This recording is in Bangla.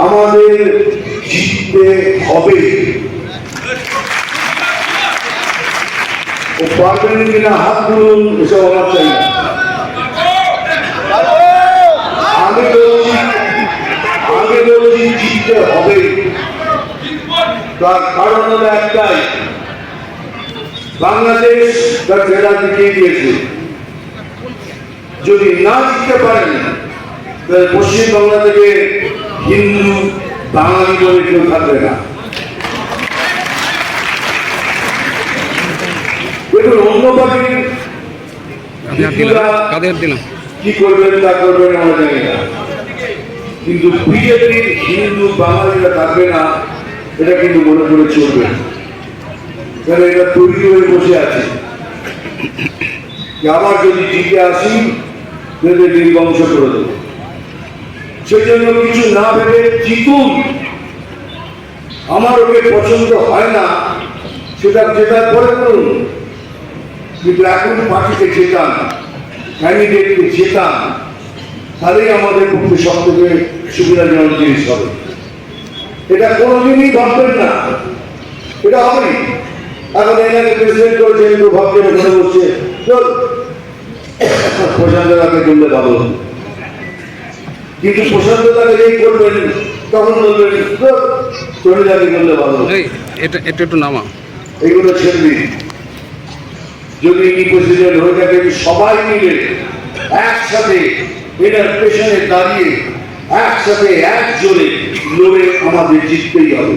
আমাদের জিততে হবে। পারবেন কিনা হাত তুলুন, এসব আমার চাই হবে। তার কারণ বাংলাদেশ যদি না জিততে পারেন, তাহলে পশ্চিমবাংলা থেকে বাঙালি বলে কেউ থাকবে না। দেখুন অন্য পার্টির আপনি আর দিলাম কাদের দিলাম? কি করবেন তা করবেন আমরা জানি না। কিন্তু বিজেপির হিন্দু বাঙালিরা থাকবে না এটা কিন্তু মনে করে চলবে। কারণ এটা তৈরি হয়ে বসে আছে। আবার যদি জিতে আসি তাহলে নির্বংশ করে দেবো। সেই জন্য কিছু না ভেবে জিতুন। আমার ওকে পছন্দ হয় না, সেটা জেতার পরে করুন। কিন্তু এখন পার্টিকে জেতান ক্যান্ডিডেটকে জেতান, তাহলেই আমাদের পক্ষে সব থেকে সুবিধাজনক জিনিস হবে। এটা কোনোদিনই ভাববেন না। এটা হবে এখন এনাকে প্রেসিডেন্ট করেছে কিন্তু ভাবছেন ওখানে বসছে। চল প্রশান্তদাকে করলে ভালো কিন্তু প্রশান্তদাকে যেই করবেন তখন বলবেন চলে যাবে করলে ভালো এই এটা এটা একটু নামা। এইগুলো ছেড়বি যদি ইনি প্রেসিডেন্ট হয়ে থাকে সবাই মিলে একসাথে এটার পেছনে দাঁড়িয়ে একসাথে একজনে জোরে লড়ে আমাদের জিততেই হবে।